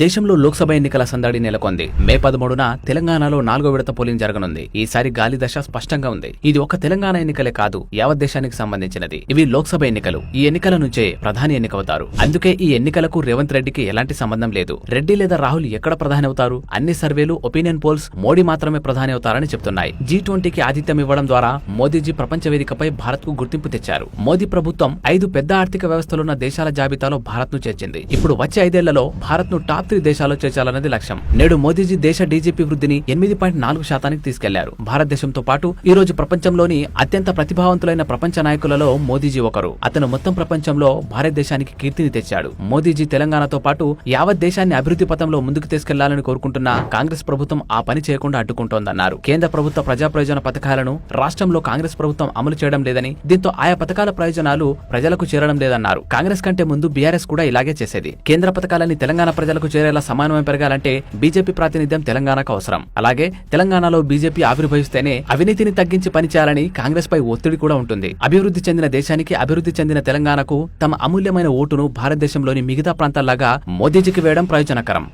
దేశంలో లోక్సభ ఎన్నికల సందడి నెలకొంది. మే పదమూడున తెలంగాణలో నాలుగో విడత పోలింగ్ జరగనుంది. ఈసారి గాలి దశ స్పష్టంగా ఉంది. ఇది ఒక తెలంగాణ ఎన్నికలే కాదు యావత్ దేశానికి సంబంధించినది. ఇవి లోక్సభ ఎన్నికలు. ఈ ఎన్నికల నుంచే ప్రధాని ఎన్నికవుతారు. అందుకే ఈ ఎన్నికలకు రేవంత్ రెడ్డికి ఎలాంటి సంబంధం లేదు. రెడ్డి లేదా రాహుల్ ఎక్కడ ప్రధాని అవుతారు? అన్ని సర్వేలు ఒపీనియన్ పోల్స్ మోడీ మాత్రమే ప్రధాని అవుతారని చెప్తున్నాయి. జీ ట్వంటీకి ఆతిథ్యం ఇవ్వడం ద్వారా మోదీజీ ప్రపంచ వేదికపై భారత్కు గుర్తింపు తెచ్చారు. మోదీ ప్రభుత్వం ఐదు పెద్ద ఆర్థిక వ్యవస్థలున్న దేశాల జాబితాలో భారత్ను చేర్చింది. ఇప్పుడు వచ్చే ఐదేళ్ళలో భారత్ను టాప్ త్రీ దేశాల్లో చేర్చాలన్నది లక్ష్యం. నేడు మోదీజీ దేశ డీజీపీ వృద్ధిని ఎనిమిది పాయింట్ నాలుగు శాతానికి తీసుకెళ్ళారు. భారతదేశంతో పాటు ఈ రోజు ప్రపంచంలోని అత్యంత ప్రతిభావంతులైన ప్రపంచ నాయకులలో మోదీజీ ఒకరు. అతను మొత్తం ప్రపంచంలో భారతదేశానికి కీర్తిని తెచ్చాడు. మోదీజీ తెలంగాణతో పాటు యావత్ దేశాన్ని అభివృద్ధి పథంలో ముందుకు తీసుకెళ్ళాలని కోరుకుంటున్న కాంగ్రెస్ ప్రభుత్వం ఆ పని చేయకుండా అడ్డుకుంటోందన్నారు. కేంద్ర ప్రభుత్వ ప్రజా ప్రయోజన పథకాలను రాష్ట్రంలో కాంగ్రెస్ ప్రభుత్వం అమలు చేయడం లేదని దీంతో ఆయా పథకాల ప్రయోజనాలు ప్రజలకు చేరడం లేదన్నారు. కాంగ్రెస్ కంటే ముందు బీఆర్ఎస్ కూడా ఇలాగే చేసేది. కేంద్ర పథకాలని తెలంగాణ ప్రజలకు చేరేలా సమానమే పెరగాలంటే బీజేపీ ప్రాతినిధ్యం తెలంగాణకు అవసరం. అలాగే తెలంగాణలో బీజేపీ ఆవిర్భవిస్తేనే అవినీతిని తగ్గించి పనిచేయాలని కాంగ్రెస్ పై ఒత్తిడి కూడా ఉంటుంది. అభివృద్ధి చెందిన దేశానికి అభివృద్ధి చెందిన తెలంగాణకు తమ అమూల్యమైన ఓటును భారతదేశంలోని మిగతా ప్రాంతాల్లాగా మోదీజీకి వేయడం ప్రయోజనకరం.